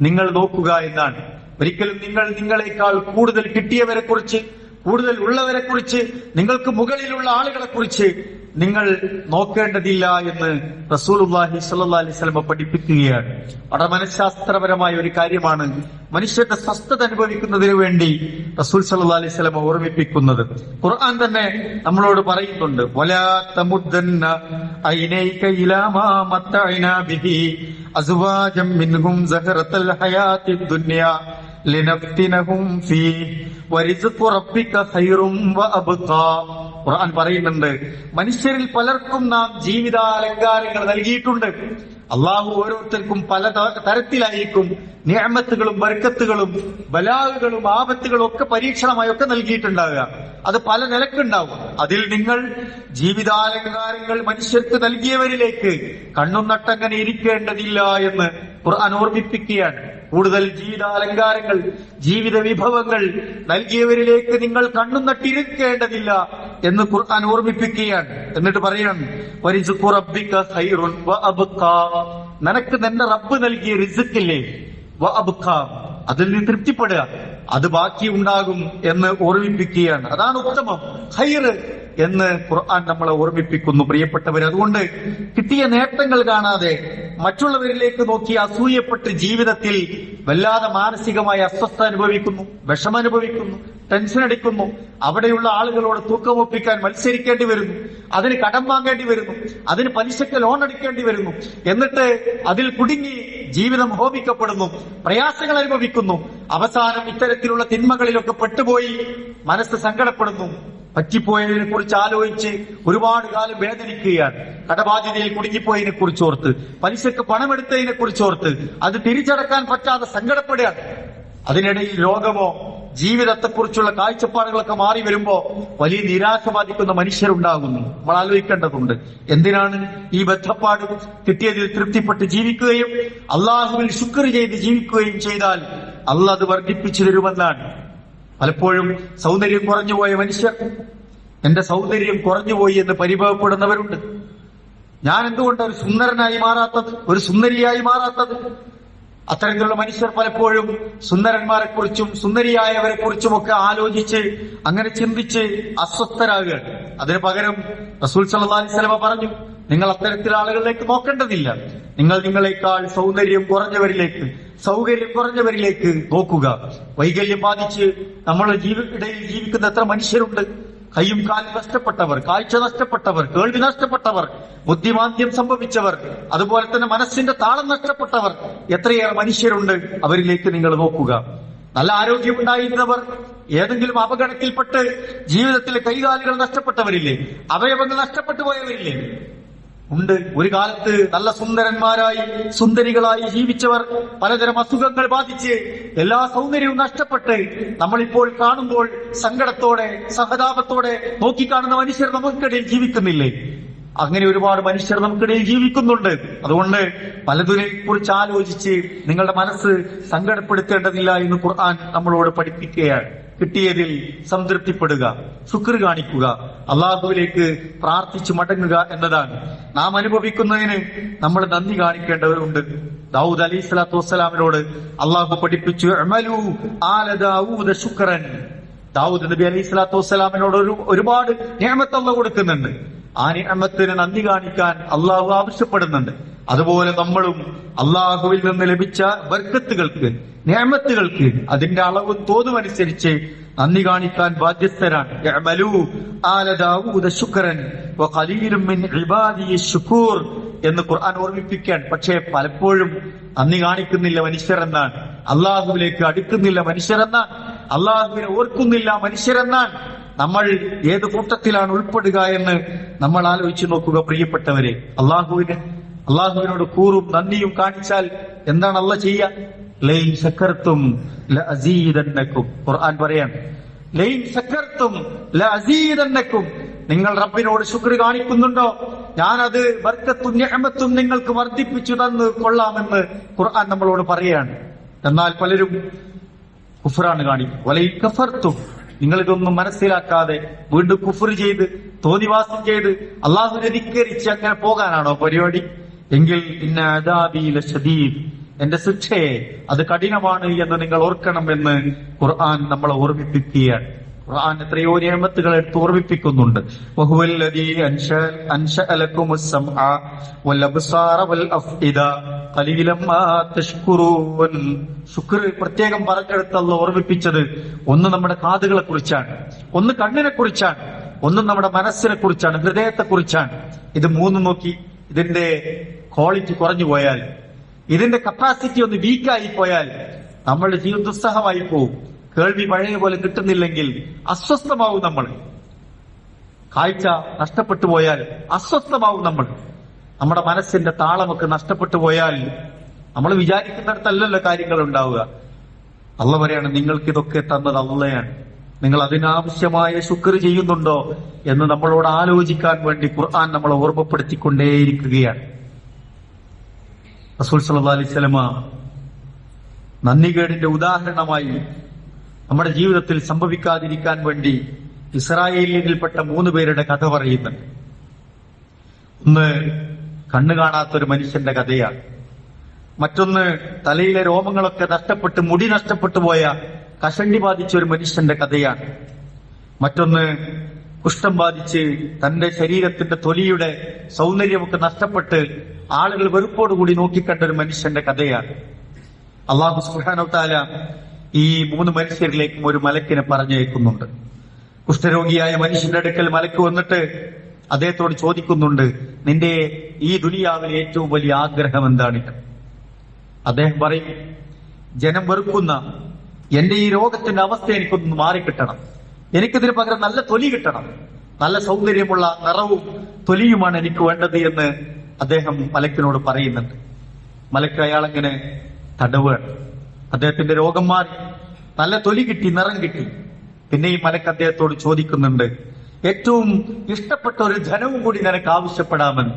നിങ്ങൾ നോക്കുക എന്നാണ്. ഒരിക്കലും നിങ്ങൾ നിങ്ങളെക്കാൾ കൂടുതൽ കിട്ടിയവരെ കുറിച്ച് കൂടുതൽ ഉള്ളവരെ കുറിച്ച് നിങ്ങൾക്ക് മുകളിലുള്ള ആളുകളെ കുറിച്ച് നിങ്ങൾ നോക്കേണ്ടതില്ല എന്ന് സ്വല്ലല്ലാഹി അലൈഹി വസല്ലം പഠിപ്പിക്കുകയാണ്. വളരെ മനഃശാസ്ത്രപരമായ ഒരു കാര്യമാണ് മനുഷ്യന്റെ സ്വസ്ഥത അനുഭവിക്കുന്നതിന് വേണ്ടി റസൂൽ സല്ലാ അലൈഹി വസല്ലം ഓർമ്മിപ്പിക്കുന്നത്. ഖുർആൻ തന്നെ നമ്മളോട് പറയുന്നുണ്ട് لنفتنهم فيه. ورزق ربك خير وأبقى. ഖുർആൻ പറയുന്നുണ്ട് മനുഷ്യരിൽ പലർക്കും നാം ജീവിതാലങ്കാരങ്ങൾ നൽകിയിട്ടുണ്ട്. അള്ളാഹു ഓരോരുത്തർക്കും പല തരത്തിലായിരിക്കും നിയമത്തുകളും ബർക്കത്തുകളും ബലാവുകളും ആപത്തുകളും ഒക്കെ പരീക്ഷണമായി ഒക്കെ നൽകിയിട്ടുണ്ടാവുക. അത് പല നിലക്കുണ്ടാവും. അതിൽ നിങ്ങൾ ജീവിതാലങ്കാരങ്ങൾ മനുഷ്യർക്ക് നൽകിയവരിലേക്ക് കണ്ണും നട്ടങ്ങനെ ഇരിക്കേണ്ടതില്ല എന്ന് ഖുർആൻ ഓർമ്മിപ്പിക്കുകയാണ്. കൂടുതൽ ജീവിതാലങ്കാരങ്ങൾ ജീവിത വിഭവങ്ങൾ നൽകിയവരിലേക്ക് നിങ്ങൾ കണ്ണും നട്ടിരിക്കേണ്ടതില്ല. എന്ന് ഖുർആൻ ഓർമ്മിപ്പിക്കുകയാണ്. എന്നിട്ട് പറയണം. നിനക്ക് നിന്റെ റബ്ബ് നൽകിയ റിസുക്കില്ലേ. അതിൽ നീ തൃപ്തിപ്പെടുക. അത് ബാക്കി ഉണ്ടാകും എന്ന് ഓർമ്മിപ്പിക്കുകയാണ്. അതാണ് ഉത്തമം. ഹൈറ് എന്ന് ഖുർആൻ നമ്മളെ ഓർമ്മിപ്പിക്കുന്നു പ്രിയപ്പെട്ടവർ അതുകൊണ്ട് കിട്ടിയ നേട്ടങ്ങൾ കാണാതെ മറ്റുള്ളവരിലേക്ക് നോക്കി അസൂയപ്പെട്ട് ജീവിതത്തിൽ വല്ലാതെ മാനസികമായ അസ്വസ്ഥ അനുഭവിക്കുന്നു വിഷമനുഭവിക്കുന്നു ടെൻഷൻ അടിക്കുന്നു. അവിടെയുള്ള ആളുകളോട് തൂക്കമൊപ്പിക്കാൻ മത്സരിക്കേണ്ടി വരുന്നു അതിന് കടം വാങ്ങേണ്ടി വരുന്നു അതിന് പലിശക്ക് ലോൺ അടിക്കേണ്ടി വരുന്നു. എന്നിട്ട് അതിൽ കുടുങ്ങി ജീവിതം ഹോപിക്കപ്പെടുന്നു പ്രയാസങ്ങൾ അനുഭവിക്കുന്നു. അവസാനം ഇത്തരത്തിലുള്ള തിന്മകളിലൊക്കെ പെട്ടുപോയി മനസ്സ് സങ്കടപ്പെടുന്നു. പറ്റിപ്പോയതിനെ കുറിച്ച് ആലോചിച്ച് ഒരുപാട് കാലം വേദനിക്കുകയാണ്. കടബാധ്യതയിൽ കുടുങ്ങിപ്പോയതിനെ കുറിച്ച് ഓർത്ത് പലിശക്ക് പണമെടുത്തതിനെ കുറിച്ച് ഓർത്ത് അത് തിരിച്ചടക്കാൻ പറ്റാതെ സങ്കടപ്പെടുകയാണ്. അതിനിടയിൽ രോഗമോ ജീവിതത്തെക്കുറിച്ചുള്ള കാഴ്ചപ്പാടുകളൊക്കെ മാറി വരുമ്പോ വലിയ നിരാശ ബാധിക്കുന്ന മനുഷ്യരുണ്ടാകുന്നു. നമ്മൾ ആലോചിക്കേണ്ടതുണ്ട്. എന്തിനാണ് ഈ ബന്ധപ്പാട് കിട്ടിയതിൽ തൃപ്തിപ്പെട്ട് ജീവിക്കുകയും അള്ളാഹുവിൽ ശുക്ർ ചെയ്ത് ജീവിക്കുകയും ചെയ്താൽ അള്ളാഹ് അത് വർദ്ധിപ്പിച്ചു തരുമെന്നാണ്. പലപ്പോഴും സൗന്ദര്യം കുറഞ്ഞുപോയ മനുഷ്യർ എന്റെ സൗന്ദര്യം കുറഞ്ഞുപോയി എന്ന് പരിഭവപ്പെടുന്നവരുണ്ട്. ഞാൻ എന്തുകൊണ്ട് ഒരു സുന്ദരനായി മാറാത്തത്? ഒരു സുന്ദരിയായി മാറാത്തത്? അത്തരത്തിലുള്ള മനുഷ്യർ പലപ്പോഴും സുന്ദരന്മാരെ കുറിച്ചും സുന്ദരിയായവരെ കുറിച്ചും ഒക്കെ ആലോചിച്ച് അങ്ങനെ ചിന്തിച്ച് അസ്വസ്ഥരാകുക അതിന് പകരം റസൂൽ സല്ലല്ലാഹു അലൈഹി വസല്ലമ പറഞ്ഞു നിങ്ങൾ അത്തരത്തിൽ ആളുകളിലേക്ക് നോക്കേണ്ടതില്ല. നിങ്ങൾ നിങ്ങളെക്കാൾ സൗന്ദര്യം കുറഞ്ഞവരിലേക്ക് സൗകര്യം കുറഞ്ഞവരിലേക്ക് നോക്കുക. വൈകല്യം ബാധിച്ച് നമ്മളുടെ ജീവി ഇടയിൽ ജീവിക്കുന്ന എത്ര മനുഷ്യരുണ്ട്. കൈയും കാലും നഷ്ടപ്പെട്ടവർ കാഴ്ച നഷ്ടപ്പെട്ടവർ കേൾവി നഷ്ടപ്പെട്ടവർ ബുദ്ധിമാന്ദ്യം സംഭവിച്ചവർ അതുപോലെ തന്നെ മനസ്സിന്റെ താളം നഷ്ടപ്പെട്ടവർ. എത്രയേറെ മനുഷ്യരുണ്ട് അവരിലേക്ക് നിങ്ങൾ നോക്കുക. നല്ല ആരോഗ്യമുണ്ടായിരുന്നവർ ഏതെങ്കിലും അപകടത്തിൽപ്പെട്ട് ജീവിതത്തിലെ കൈകാലുകൾ നഷ്ടപ്പെട്ടവരില്ലേ? അവയവങ്ങൾ നഷ്ടപ്പെട്ടു പോയവരില്ലേ? ഉണ്ട്. ഒരു കാലത്ത് നല്ല സുന്ദരന്മാരായി സുന്ദരികളായി ജീവിച്ചവർ പലതരം അസുഖങ്ങൾ ബാധിച്ച് എല്ലാ സൗന്ദര്യവും നഷ്ടപ്പെട്ട് നമ്മളിപ്പോൾ കാണുമ്പോൾ സങ്കടത്തോടെ സഹതാപത്തോടെ നോക്കിക്കാണുന്ന മനുഷ്യർ നമുക്കിടയിൽ ജീവിക്കുന്നില്ലേ? അങ്ങനെ ഒരുപാട് മനുഷ്യർ നമുക്കിടയിൽ ജീവിക്കുന്നുണ്ട്. അതുകൊണ്ട് പലതിനെ കുറിച്ച് ആലോചിച്ച് നിങ്ങളുടെ മനസ്സ് സങ്കടപ്പെടുത്തേണ്ടതില്ല എന്ന് ഖുർആൻ നമ്മളോട് പഠിപ്പിക്കുകയാണ്. കിട്ടിയതിൽ സംതൃപ്തിപ്പെടുക ശുക്ർ കാണിക്കുക അള്ളാഹുവിലേക്ക് പ്രാർത്ഥിച്ചു മടങ്ങുക എന്നതാണ്. നാം അനുഭവിക്കുന്നതിന് നമ്മൾ നന്ദി കാണിക്കേണ്ടവരുണ്ട്. ദാവൂദ് അലി സ്വലാത്തു വസ്സലാമിനോട് അള്ളാഹു പഠിപ്പിച്ചു "അമലൂ ആല ദാവൂദ ശുക്രൻ. ദാവൂദ് നബി അലൈഹി സ്വലാത്തു വസ്സലാമിനോട് ഒരു ഒരുപാട് അള്ള കൊടുക്കുന്നുണ്ട്. ആ നിയമത്തിന് നന്ദി കാണിക്കാൻ അള്ളാഹു ആവശ്യപ്പെടുന്നുണ്ട്. അതുപോലെ നമ്മളും അള്ളാഹുവിൽ നിന്ന് ലഭിച്ച ബർക്കത്തുകൾക്ക് നിയമത്തുകൾക്ക് അതിന്റെ അളവ് തോതുമനുസരിച്ച് നന്ദി കാണിക്കാൻ ബാധ്യസ്ഥരാണ്. "ഇഅ്മലൂ ആല ദാവൂദ ശുക്രൻ മിൻ ഇബാദിയ ശുക്കൂർ എന്ന് ഖുർആൻ ഓർമ്മിപ്പിക്കാൻ പക്ഷേ പലപ്പോഴും നന്ദി കാണിക്കുന്നില്ല മനുഷ്യരെന്നാണ്. അള്ളാഹുവിലേക്ക് അടുക്കുന്നില്ല മനുഷ്യരെന്നാണ്. അള്ളാഹുവിനെ ഓർക്കുന്നില്ല മനുഷ്യരെന്നാണ്. നമ്മൾ ഏത് കൂട്ടത്തിലാണ് ഉൾപ്പെടുക എന്ന് നമ്മൾ ആലോചിച്ചു നോക്കുക പ്രിയപ്പെട്ടവരെ. അള്ളാഹുവിന് അള്ളാഹുവിനോട് കൂറും നന്ദിയും കാണിച്ചാൽ എന്താണ് അല്ല ചെയ്യുക ലൈൻ സക്കർത്തും ഖുർആൻ ലൈൻ സക്കർത്തും നിങ്ങൾ റബ്ബിനോട് ശുക്ർ കാണിക്കുന്നുണ്ടോ? ഞാനത് ബർക്കത്തും ഞമത്തും നിങ്ങൾക്ക് വർദ്ധിപ്പിച്ചു തന്ന് കൊള്ളാമെന്ന് ഖുർആൻ നമ്മളോട് പറയാണ്. എന്നാൽ പലരും കുഫറാണ് കാണിക്കും. വലൈ കഫർത്തും. നിങ്ങൾ ഇതൊന്നും മനസ്സിലാക്കാതെ വീണ്ടും കുഫർ ചെയ്ത് തോന്നിവാസം ചെയ്ത് അള്ളാഹു ധിക്കരിച്ച് അങ്ങനെ പോകാനാണോ പരിപാടി? എങ്കിൽ ഇന്ന ഷദീദ് എന്റെ ശിക്ഷയെ അത് കഠിനമാണ് എന്ന് നിങ്ങൾ ഓർക്കണം എന്ന് ഖുർആൻ നമ്മളെ ഓർമ്മിപ്പിക്കുകയാണ്. ഖുർആൻ എത്രയോ നിയമത്തുകൾ എടുത്ത് ഓർമ്മിപ്പിക്കുന്നുണ്ട്. ശുക്ർ പ്രത്യേകം പറഞ്ഞെടുത്തല്ല ഓർമ്മിപ്പിച്ചത്. ഒന്ന് നമ്മുടെ കാതുകളെ കുറിച്ചാണ് ഒന്ന് കണ്ണിനെ കുറിച്ചാണ് ഒന്ന് നമ്മുടെ മനസ്സിനെ കുറിച്ചാണ് ഹൃദയത്തെ കുറിച്ചാണ് ഇത് മൂന്ന് നോക്കി ഇതിന്റെ ക്വാളിറ്റി കുറഞ്ഞു പോയാൽ ഇതിന്റെ കപ്പാസിറ്റി ഒന്ന് വീക്കായി പോയാൽ നമ്മളുടെ ജീവിതം ദുസ്സഹമായി പോവും. കേൾവി പഴയ പോലെ കിട്ടുന്നില്ലെങ്കിൽ അസ്വസ്ഥമാവും നമ്മൾ. കാഴ്ച നഷ്ടപ്പെട്ടു പോയാൽ അസ്വസ്ഥമാവും നമ്മൾ. നമ്മുടെ മനസ്സിന്റെ താളമൊക്കെ നഷ്ടപ്പെട്ടു പോയാൽ നമ്മൾ വിചാരിക്കുന്നിടത്തല്ലല്ലോ കാര്യങ്ങൾ ഉണ്ടാവുക. അള്ള പറയാണ് തന്നത് അള്ളയാണ്. നിങ്ങൾ അതിനാവശ്യമായ ശുക്ർ ചെയ്യുന്നുണ്ടോ എന്ന് നമ്മളോട് ആലോചിക്കാൻ വേണ്ടി ഖുർആൻ നമ്മളെ ഓർമ്മപ്പെടുത്തിക്കൊണ്ടേയിരിക്കുകയാണ്. റസൂൽ സല്ലല്ലാഹു അലൈഹി വസല്ലമ നന്ദികേടിന്റെ ഉദാഹരണമായി നമ്മുടെ ജീവിതത്തിൽ സംഭവിക്കാതിരിക്കാൻ വേണ്ടി ഇസ്രായേലിൽപ്പെട്ട മൂന്ന് പേരുടെ കഥ പറയുന്നുണ്ട്. ഒന്ന് കണ്ണു കാണാത്തൊരു മനുഷ്യന്റെ കഥയാണ്. മറ്റൊന്ന് തലയിലെ രോമങ്ങളൊക്കെ നഷ്ടപ്പെട്ട് മുടി നഷ്ടപ്പെട്ടു പോയ കഷണ്ടി ബാധിച്ച ഒരു മനുഷ്യന്റെ കഥയാണ്. മറ്റൊന്ന് കുഷ്ഠം ബാധിച്ച് തന്റെ ശരീരത്തിന്റെ തൊലിയുടെ സൗന്ദര്യമൊക്കെ നഷ്ടപ്പെട്ട് ആളുകൾ വെറുപ്പോടുകൂടി നോക്കിക്കണ്ട ഒരു മനുഷ്യന്റെ കഥയാണ്. അള്ളാഹു സുഹാനോത്താല ഈ മൂന്ന് മനുഷ്യരിലേക്കും ഒരു മലക്കിനെ പറഞ്ഞയക്കുന്നുണ്ട്. കുഷ്ഠരോഗിയായ മനുഷ്യന്റെ അടുക്കൽ മലക്ക് വന്നിട്ട് അദ്ദേഹത്തോട് ചോദിക്കുന്നുണ്ട് നിന്റെ ഈ ദുനിയാവിലെ ഏറ്റവും വലിയ ആഗ്രഹം എന്താണ്? അദ്ദേഹം പറയും ജനം വെറുക്കുന്ന എന്റെ ഈ രോഗത്തിന്റെ അവസ്ഥ എനിക്കൊന്ന് മാറിക്കിട്ടണം. എനിക്കിതിന് പകരം നല്ല തൊലി കിട്ടണം. നല്ല സൗന്ദര്യമുള്ള നിറവും തൊലിയുമാണ് എനിക്ക് വേണ്ടത് എന്ന് അദ്ദേഹം മലക്കിനോട് പറയുന്നുണ്ട്. മലക്ക് അയാളെങ്ങനെ തടവുകയാണ്. അദ്ദേഹത്തിന്റെ രോഗം മാറി. നല്ല തൊലി കിട്ടി നിറം കിട്ടി. പിന്നെ ഈ മലക്ക് അദ്ദേഹത്തോട് ചോദിക്കുന്നുണ്ട് ഏറ്റവും ഇഷ്ടപ്പെട്ട ഒരു ധനവും കൂടി നിനക്ക് ആവശ്യപ്പെടാമെന്ന്.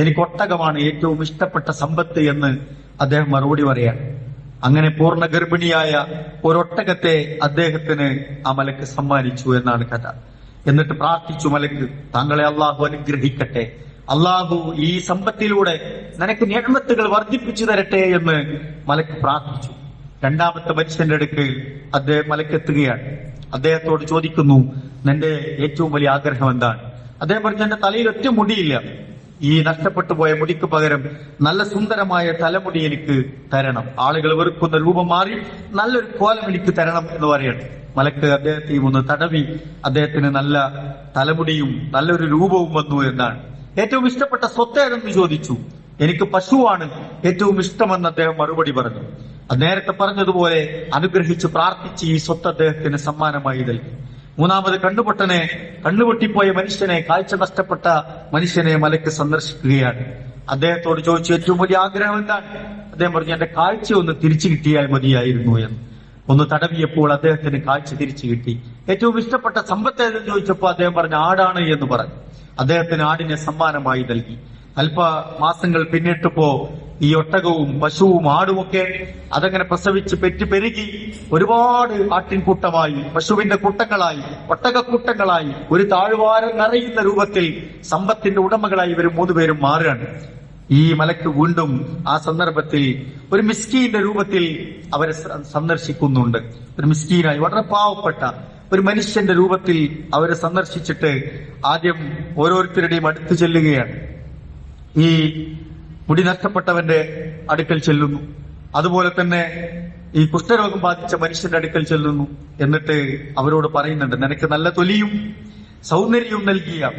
എനിക്ക് ഒട്ടകമാണ് ഏറ്റവും ഇഷ്ടപ്പെട്ട സമ്പത്ത് എന്ന് അദ്ദേഹം മറുപടി പറയാണ് അങ്ങനെ പൂർണ ഗർഭിണിയായ ഒരൊട്ടകത്തെ അദ്ദേഹത്തിന് ആ മലക്ക് സമ്മാനിച്ചു എന്നാണ് കഥ. എന്നിട്ട് പ്രാർത്ഥിച്ചു മലക്ക് താങ്കളെ അള്ളാഹു അനുഗ്രഹിക്കട്ടെ. അള്ളാഹു ഈ സമ്പത്തിലൂടെ നിനക്ക് നിയമത്തുകൾ വർദ്ധിപ്പിച്ചു തരട്ടെ എന്ന് മലക്ക് പ്രാർത്ഥിച്ചു. രണ്ടാമത്തെ മനുഷ്യന്റെ അടുക്ക് അദ്ദേഹം മലക്കെത്തുകയാണ് അദ്ദേഹത്തോട് ചോദിക്കുന്നു നിന്റെ ഏറ്റവും വലിയ ആഗ്രഹം എന്താണ്? അദ്ദേഹം പറഞ്ഞു എന്റെ തലയിൽ ഒറ്റ മുടിയില്ല. ഈ നഷ്ടപ്പെട്ടു പോയ മുടിക്ക് പകരം നല്ല സുന്ദരമായ തലമുടി എനിക്ക് തരണം. ആളുകൾ വെറുക്കുന്ന രൂപം മാറി നല്ലൊരു കോലം എനിക്ക് തരണം എന്ന് പറയണം മലക്ക് അദ്ദേഹത്തെയും ഒന്ന് തടവി അദ്ദേഹത്തിന് നല്ല തലമുടിയും നല്ലൊരു രൂപവും വന്നു എന്നാണ്. ഏറ്റവും ഇഷ്ടപ്പെട്ട സ്വത്ത് ഏതെന്ന് ചോദിച്ചു? എനിക്ക് പശുവാണ് ഏറ്റവും ഇഷ്ടമെന്ന് അദ്ദേഹം മറുപടി പറഞ്ഞു. നേരത്തെ പറഞ്ഞതുപോലെ അനുഗ്രഹിച്ച് പ്രാർത്ഥിച്ച് ഈ സ്വത്ത് അദ്ദേഹത്തിന് സമ്മാനമായി നൽകി. മൂന്നാമത് കണ്ണുപൊട്ടനെ കണ്ണുപൊട്ടിപ്പോയ മനുഷ്യനെ കാഴ്ച നഷ്ടപ്പെട്ട മനുഷ്യനെ മലക്ക് സന്ദർശിക്കുകയാണ്. അദ്ദേഹത്തോട് ചോദിച്ചു ഏറ്റവും വലിയ ആഗ്രഹം എന്താണ്? അദ്ദേഹം പറഞ്ഞു എന്റെ കാഴ്ച ഒന്ന് തിരിച്ചു കിട്ടിയാൽ മതിയായിരുന്നു എന്ന്. ഒന്ന് തടവിയപ്പോൾ അദ്ദേഹത്തിന് കാഴ്ച തിരിച്ചു കിട്ടി. ഏറ്റവും ഇഷ്ടപ്പെട്ട സമ്പത്ത് ഏതെന്ന് ചോദിച്ചപ്പോൾ അദ്ദേഹം പറഞ്ഞു ആടാണ് എന്ന് പറഞ്ഞു. അദ്ദേഹത്തിന് ആടിനെ സമ്മാനമായി നൽകി. അല്പ മാസങ്ങൾ പിന്നിട്ടപ്പോ ഈ ഒട്ടകവും പശുവും ആടുമൊക്കെ അതങ്ങനെ പ്രസവിച്ച് പെറ്റ് പെരുകി ഒരുപാട് ആട്ടിൻകൂട്ടമായി പശുവിന്റെ കൂട്ടങ്ങളായി ഒട്ടകക്കൂട്ടങ്ങളായി ഒരു താഴ്വാരം നിറയുന്ന രൂപത്തിൽ സമ്പത്തിന്റെ ഉടമകളായി ഇവർ മൂന്നുപേരും മാറുകയാണ്. ഈ മലക്ക് വീണ്ടും ആ സന്ദർഭത്തിൽ ഒരു മിസ്കീന്റെ രൂപത്തിൽ അവരെ സന്ദർശിക്കുന്നുണ്ട്. ഒരു മിസ്കീനായി വളരെ പാവപ്പെട്ട ഒരു മനുഷ്യന്റെ രൂപത്തിൽ അവരെ സന്ദർശിച്ചിട്ട് ആദ്യം ഓരോരുത്തരുടെയും അടുത്ത് ചെല്ലുകയാണ്. ഈ മുടി നഷ്ടപ്പെട്ടവന്റെ അടുക്കൽ ചെല്ലുന്നു. അതുപോലെ തന്നെ ഈ കുഷ്ഠരോഗം ബാധിച്ച മനുഷ്യന്റെ അടുക്കൽ ചെല്ലുന്നു എന്നിട്ട് അവരോട് പറയുന്നുണ്ട് നിനക്ക് നല്ല തൊലിയും സൗന്ദര്യവും നൽകിയ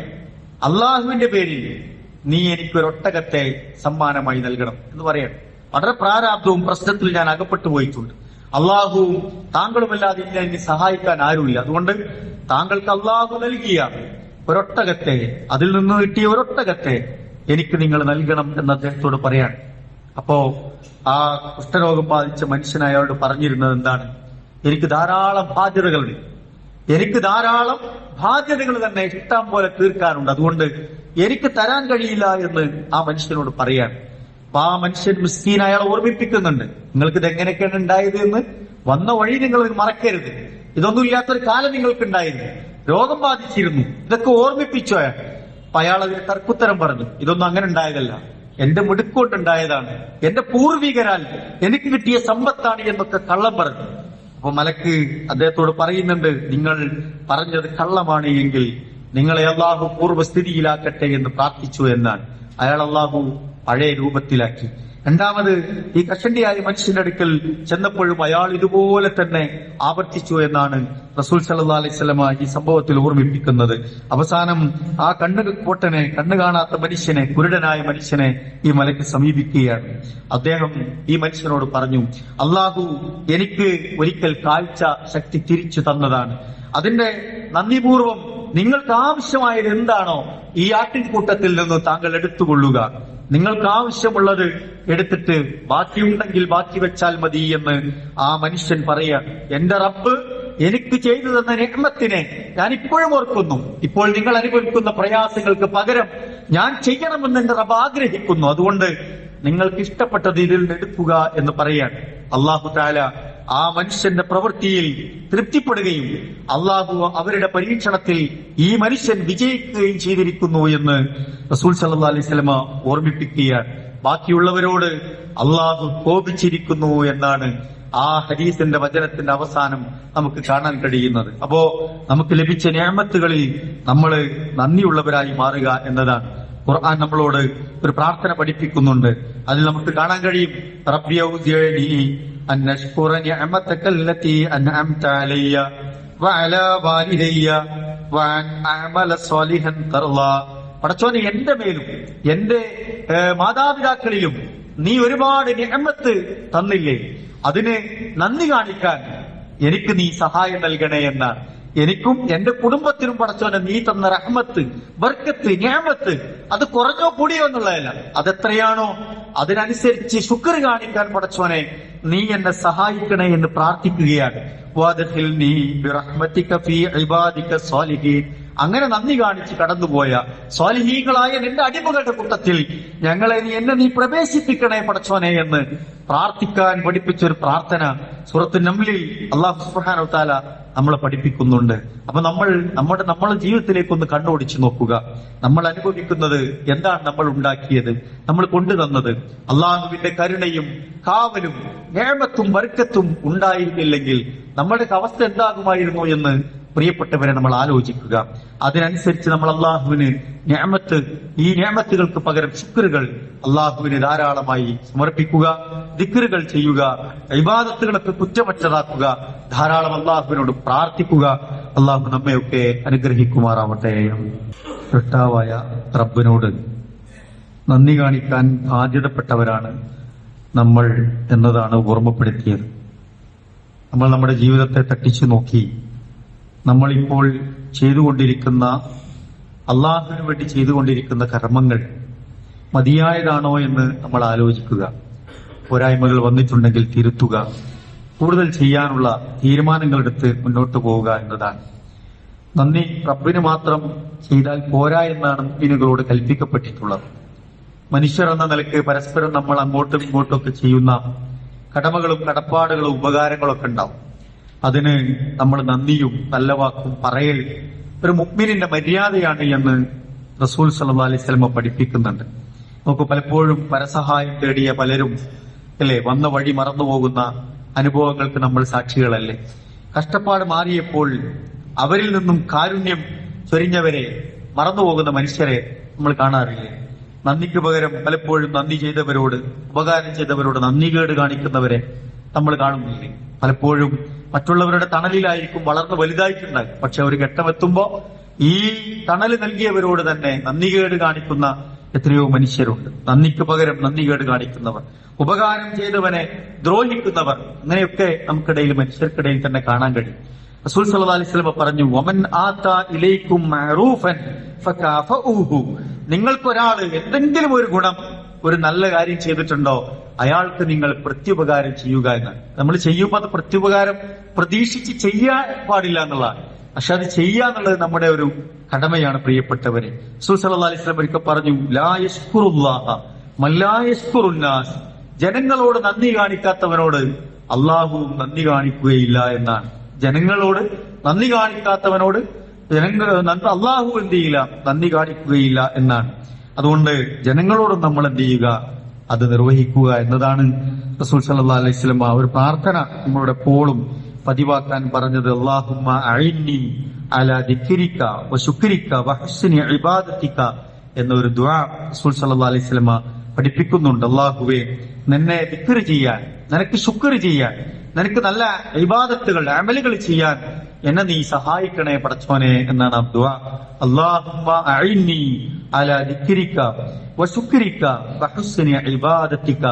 അള്ളാഹുവിന്റെ പേരിൽ നീ എനിക്ക് ഒരൊട്ടകത്തെ സമ്മാനമായി നൽകണം. എന്ന് പറയണം. വളരെ പ്രാരാബ്ദവും പ്രശ്നത്തിൽ ഞാൻ അകപ്പെട്ടു പോയിട്ടുണ്ട്. അള്ളാഹുവും താങ്കളുമല്ലാതെ ഇല്ല എന്നെ സഹായിക്കാൻ ആരുമില്ല. അതുകൊണ്ട് താങ്കൾക്ക് അള്ളാഹു നൽകിയ ഒരൊട്ടകത്തെ അതിൽ നിന്ന് കിട്ടിയ ഒരൊട്ടകത്തെ എനിക്ക് നിങ്ങൾ നൽകണം എന്ന് അദ്ദേഹത്തോട് പറയാണ്. അപ്പോ ആ കുഷ്ഠരോഗം ബാധിച്ച മനുഷ്യൻ പറഞ്ഞിരുന്നത് എന്താണ്? എനിക്ക് ധാരാളം ബാധ്യതകളുണ്ട്. എനിക്ക് ധാരാളം ബാധ്യതകൾ തന്നെ ഇഷ്ടം പോലെ തീർക്കാനുണ്ട്. അതുകൊണ്ട് എനിക്ക് തരാൻ കഴിയില്ല എന്ന് ആ മനുഷ്യനോട് പറയാണ്. അപ്പൊ ആ മനുഷ്യൻ മിസ്കീൻ അയാൾ ഓർമ്മിപ്പിക്കുന്നുണ്ട്. നിങ്ങൾക്ക് ഇത് എങ്ങനെയൊക്കെയാണ് ഉണ്ടായത് എന്ന്? വന്ന വഴി നിങ്ങൾ മറക്കരുത്. ഇതൊന്നും ഇല്ലാത്തൊരു കാലം നിങ്ങൾക്ക് ഉണ്ടായിരുന്നു രോഗം ബാധിച്ചിരുന്നു. ഇതൊക്കെ ഓർമ്മിപ്പിച്ചു അയാൾ അതിന് തർക്കുത്തരം പറഞ്ഞു ഇതൊന്നും അങ്ങനെ ഉണ്ടായതല്ല. എന്റെ മുടുക്കോട്ടുണ്ടായതാണ്. എന്റെ പൂർവികരാൽ എനിക്ക് കിട്ടിയ സമ്പത്താണ് എന്നൊക്കെ കള്ളം പറഞ്ഞു. അപ്പൊ മലക്ക് അദ്ദേഹത്തോട് പറയുന്നുണ്ട് നിങ്ങൾ പറഞ്ഞത് കള്ളമാണ് എങ്കിൽ നിങ്ങളെ അള്ളാഹു പൂർവസ്ഥിതിയിലാക്കട്ടെ എന്ന് പ്രാർത്ഥിച്ചു എന്നാണ്. അയാൾ അള്ളാഹു പഴയ രൂപത്തിലാക്കി. രണ്ടാമത് ഈ കഷണ്ടിയായ മനുഷ്യന്റെ അടുക്കൽ ചെന്നപ്പോഴും അയാൾ ഇതുപോലെ തന്നെ ആവർത്തിച്ചു എന്നാണ് റസൂൽ സല്ലാ അലൈവല്ലമ ഈ സംഭവത്തിൽ ഓർമ്മിപ്പിക്കുന്നത്. അവസാനം ആ കണ്ണു കോട്ടനെ കണ്ണു കാണാത്ത മനുഷ്യനെ കുരുടനായ മനുഷ്യനെ ഈ മലക്ക് സമീപിക്കുകയാണ്. അദ്ദേഹം ഈ മനുഷ്യനോട് പറഞ്ഞു അള്ളാഹു എനിക്ക് ഒരിക്കൽ കാഴ്ച ശക്തി തിരിച്ചു തന്നതാണ്. അതിന്റെ നന്ദിപൂർവം നിങ്ങൾക്ക് ആവശ്യമായത് എന്താണോ ഈ ആട്ടിൻകൂട്ടത്തിൽ നിന്ന് താങ്കൾ എടുത്തുകൊള്ളുക. നിങ്ങൾക്ക് ആവശ്യമുള്ളത് എടുത്തിട്ട് ബാക്കിയുണ്ടെങ്കിൽ ബാക്കി വെച്ചാൽ മതി എന്ന് ആ മനുഷ്യൻ പറയുക. എന്റെ റബ്ബ് എനിക്ക് ചെയ്തു തന്ന രഹ്മത്തിനെ ഞാൻ ഇപ്പോഴും ഓർക്കുന്നു. ഇപ്പോൾ നിങ്ങൾ അനുഭവിക്കുന്ന പ്രയാസങ്ങൾക്ക് പകരം ഞാൻ ചെയ്യണമെന്ന് എന്റെ റബ്ബ് ആഗ്രഹിക്കുന്നു. അതുകൊണ്ട് നിങ്ങൾക്ക് ഇഷ്ടപ്പെട്ടത് ഇതിൽ നിന്ന് എടുക്കുക എന്ന് പറയാണ് അള്ളാഹു താല ആ മനുഷ്യന്റെ പ്രവൃത്തിയിൽ തൃപ്തിപ്പെടുകയും അള്ളാഹു അവരുടെ പരീക്ഷണത്തിൽ ഈ മനുഷ്യൻ വിജയിക്കുകയും ചെയ്തിരിക്കുന്നു എന്ന് റസൂൽ സല്ലാ അലൈഹി സ്വലമ ഓർമ്മിപ്പിക്കുകയാണ് ബാക്കിയുള്ളവരോട് അള്ളാഹു കോപിച്ചിരിക്കുന്നു എന്നാണ് ആ ഹദീസിന്റെ വചനത്തിന്റെ അവസാനം നമുക്ക് കാണാൻ കഴിയുന്നത്. അപ്പോ നമുക്ക് ലഭിച്ച നിയമത്തുകളിൽ നമ്മൾ നന്ദിയുള്ളവരായി മാറുക എന്നതാണ്. ഖുർആൻ നമ്മളോട് ഒരു പ്രാർത്ഥന പഠിപ്പിക്കുന്നുണ്ട്. അതിൽ നമുക്ക് കാണാൻ കഴിയും. റബ്ബി ഔസിഅനി أشكر نعمتك التي أنعمت അൻഅംത അലയ്യ വഅലാ وأن أعمل صالحا ترضى. പടച്ചോനെ എന്റെ മേലും എന്റെ മാതാപിതാക്കളിലും നീ ഒരുപാട് നിഅമത്ത് തന്നില്ലേ? അതിന് നന്ദി കാണിക്കാൻ എനിക്ക് നീ സഹായം നൽകണേ എന്നാണ് എനിക്കും എന്റെ കുടുംബത്തിനും പടച്ചോനെ നീ തന്ന റഹ്മത്ത് ബർക്കത്ത് ഞാമത്ത് അത് കുറഞ്ഞോ കൂടിയോ എന്നുള്ളതല്ല. അതെത്രയാണോ? അതിനനുസരിച്ച് ശുക്ർ കാണിക്കാൻ പടച്ചോനെ നീ എന്നെ സഹായിക്കണേ എന്ന് പ്രാർത്ഥിക്കുകയാണ്. അങ്ങനെ നന്ദി കാണിച്ച് കടന്നുപോയ സ്വാലിഹീകളായ നിന്റെ അടിമകളുടെ കൂട്ടത്തിൽ ഞങ്ങളെ നീ എന്നെ നീ പ്രവേശിപ്പിക്കണേ പടച്ചോനെ എന്ന് പ്രാർത്ഥിക്കാൻ പഠിപ്പിച്ച ഒരു പ്രാർത്ഥന സുഹൃത്ത് നമ്മളിൽ അള്ളാഹു സുബ്ഹാനഹു താല നമ്മളെ പഠിപ്പിക്കുന്നുണ്ട്. അപ്പൊ നമ്മൾ നമ്മുടെ നമ്മളെ ജീവിതത്തിലേക്ക് ഒന്ന് കണ്ണോടിച്ചു നോക്കുക. നമ്മൾ അനുഭവിക്കുന്നത് എന്താണ് നമ്മൾ ഉണ്ടാക്കിയത്? നമ്മൾ കൊണ്ടുതന്നത് അള്ളാഹുവിന്റെ കരുണയും കാവലും നേമത്തും വർക്കത്തും ഉണ്ടായിരുന്നില്ലെങ്കിൽ നമ്മുടെ അവസ്ഥ എന്താകുമായിരുന്നു എന്ന് പ്രിയപ്പെട്ടവരെ നമ്മൾ ആലോചിക്കുക. അതിനനുസരിച്ച് നമ്മൾ അള്ളാഹുവിന് ഞാമത്ത് ഈ ഞാമത്തുകൾക്ക് പകരം ശുക്രുകൾ അള്ളാഹുവിന് ധാരാളമായി സമർപ്പിക്കുക ദിക്കറുകൾ ചെയ്യുക ഇബാദത്തുകളൊക്കെ കുറ്റമറ്റതാക്കുക ധാരാളം അള്ളാഹുവിനോട് പ്രാർത്ഥിക്കുക. അള്ളാഹു നമ്മയൊക്കെ അനുഗ്രഹിക്കുമാറാവട്ടെ. സൃഷ്ടാവായ റബ്ബിനോട് നന്ദി കാണിക്കാൻ ബാധ്യതപ്പെട്ടവരാണ് നമ്മൾ എന്നതാണ് ഓർമ്മപ്പെടുത്തിയത്. നമ്മൾ നമ്മുടെ ജീവിതത്തെ തട്ടിച്ചു നോക്കി. നമ്മളിപ്പോൾ ചെയ്തുകൊണ്ടിരിക്കുന്ന അള്ളാഹുവിന് വേണ്ടി ചെയ്തുകൊണ്ടിരിക്കുന്ന കർമ്മങ്ങൾ മതിയായതാണോ എന്ന് നമ്മൾ ആലോചിക്കുക. പോരായ്മകൾ വന്നിട്ടുണ്ടെങ്കിൽ തിരുത്തുക. കൂടുതൽ ചെയ്യാനുള്ള തീരുമാനങ്ങളെടുത്ത് മുന്നോട്ട് പോവുക എന്നതാണ്. നന്ദി. റബ്ബിന് മാത്രം ചെയ്താൽ പോരാ എന്നാണ് മുഅ്മിനുകളോട് കൽപ്പിക്കപ്പെട്ടിട്ടുള്ളത്. മനുഷ്യർ എന്ന നിലയ്ക്ക് പരസ്പരം നമ്മൾ അങ്ങോട്ടും ഇങ്ങോട്ടും ഒക്കെ ചെയ്യുന്ന കടമകളും കടപ്പാടുകളും ഉപകാരങ്ങളൊക്കെ ഉണ്ടാവും. അതിന് നമ്മൾ നന്ദിയും നല്ല വാക്കും പറയൽ ഒരു മുക്മിനിന്റെ മര്യാദയാണ് എന്ന് റസൂൽ സല്ലാ അലൈഹി സ്വലമ പഠിപ്പിക്കുന്നുണ്ട്. നമുക്ക് പലപ്പോഴും പരസഹായം തേടിയ പലരും അല്ലേ വന്ന വഴി മറന്നു പോകുന്ന അനുഭവങ്ങൾക്ക് നമ്മൾ സാക്ഷികളല്ലേ? കഷ്ടപ്പാട് മാറിയപ്പോൾ അവരിൽ നിന്നും കാരുണ്യം ചൊരിഞ്ഞവരെ മറന്നുപോകുന്ന മനുഷ്യരെ നമ്മൾ കാണാറില്ലേ? നന്ദിക്ക് പകരം പലപ്പോഴും നന്ദി ചെയ്തവരോട് ഉപകാരം ചെയ്തവരോട് നന്ദി കേട് കാണിക്കുന്നവരെ നമ്മൾ കാണുന്നില്ലേ? പലപ്പോഴും മറ്റുള്ളവരുടെ തണലിലായിരിക്കും വളർന്ന് വലുതായിട്ടുണ്ടാകും പക്ഷെ ഒരു ഘട്ടമെത്തുമ്പോ ഈ തണൽ നൽകിയവരോട് തന്നെ നന്ദികേട് കാണിക്കുന്ന എത്രയോ മനുഷ്യരുണ്ട്. നന്ദിക്ക് പകരം നന്ദികേട് കാണിക്കുന്നവർ. ഉപകാരം ചെയ്തവനെ ദ്രോഹിക്കുന്നവർ. അങ്ങനെയൊക്കെ നമുക്കിടയിൽ മനുഷ്യർക്കിടയിൽ തന്നെ കാണാൻ കഴിയും. റസൂൽ സല്ലല്ലാഹു അലൈഹി വസല്ലം പറഞ്ഞു വമൻ ആതാ ഇലൈക്കും മഅറൂഫൻ ഫകാഫഊഹു. നിങ്ങൾക്കൊരാൾ എന്തെങ്കിലും ഒരു ഗുണം ഒരു നല്ല കാര്യം ചെയ്തിട്ടുണ്ടോ? അയാൾക്ക് നിങ്ങൾ പ്രത്യുപകാരം ചെയ്യുക എന്ന്. നമ്മൾ ചെയ്യുമ്പോൾ അത് പ്രത്യുപകാരം പ്രതീക്ഷിച്ച് ചെയ്യാൻ പാടില്ല എന്നുള്ളതാണ് പക്ഷെ അത് ചെയ്യുക എന്നുള്ളത് നമ്മുടെ ഒരു കടമയാണ് പ്രിയപ്പെട്ടവരെ. സുസലിസ്ലം ഒരിക്കൽ പറഞ്ഞു ലാ യഷ്കുറുല്ലാഹ മല്ലാ യഷ്കുറുന്നാസ് ജനങ്ങളോട് നന്ദി കാണിക്കാത്തവനോട് അള്ളാഹു നന്ദി കാണിക്കുകയില്ല എന്നാണ്. ജനങ്ങളോട് നന്ദി കാണിക്കാത്തവനോട് ജനങ്ങൾ അള്ളാഹു എന്ത് ചെയ്യില്ല നന്ദി കാണിക്കുകയില്ല എന്നാണ്. അതുകൊണ്ട് ജനങ്ങളോട് നമ്മൾ എന്ത് ചെയ്യുക? അത് നിർവഹിക്കുക എന്നതാണ് റസൂൽ സല്ലാ അലൈഹി ഒരു പ്രാർത്ഥന നമ്മളുടെ എപ്പോഴും പതിവാക്കാൻ പറഞ്ഞത്. അള്ളാഹുമ്മ അഇന്നി അലാ ദിക്രിക ശുക്രിക്ക വഹസ്നി ഇബാദത്തിക എന്ന ഒരു ദുആ റസൂൽ സല്ലാ അലൈഹി പഠിപ്പിക്കുന്നുണ്ട്. അള്ളാഹുവേ നിന്നെ ദിക്ർ ചെയ്യാൻ നിനക്ക് ശുക്ർ ചെയ്യാൻ നിനക്ക് നല്ല ഇബാദത്തുകൾ അമലുകൾ ചെയ്യാൻ എന്നെ നീ സഹായിക്കണേ പടച്ചോനെ എന്നാണ് ആ ദുആ. അല്ലാഹുമ്മ അഇന്നി അലാ ദിക്രിക വശുക്രിക വഹുസ്നി ഇബാദത്തിക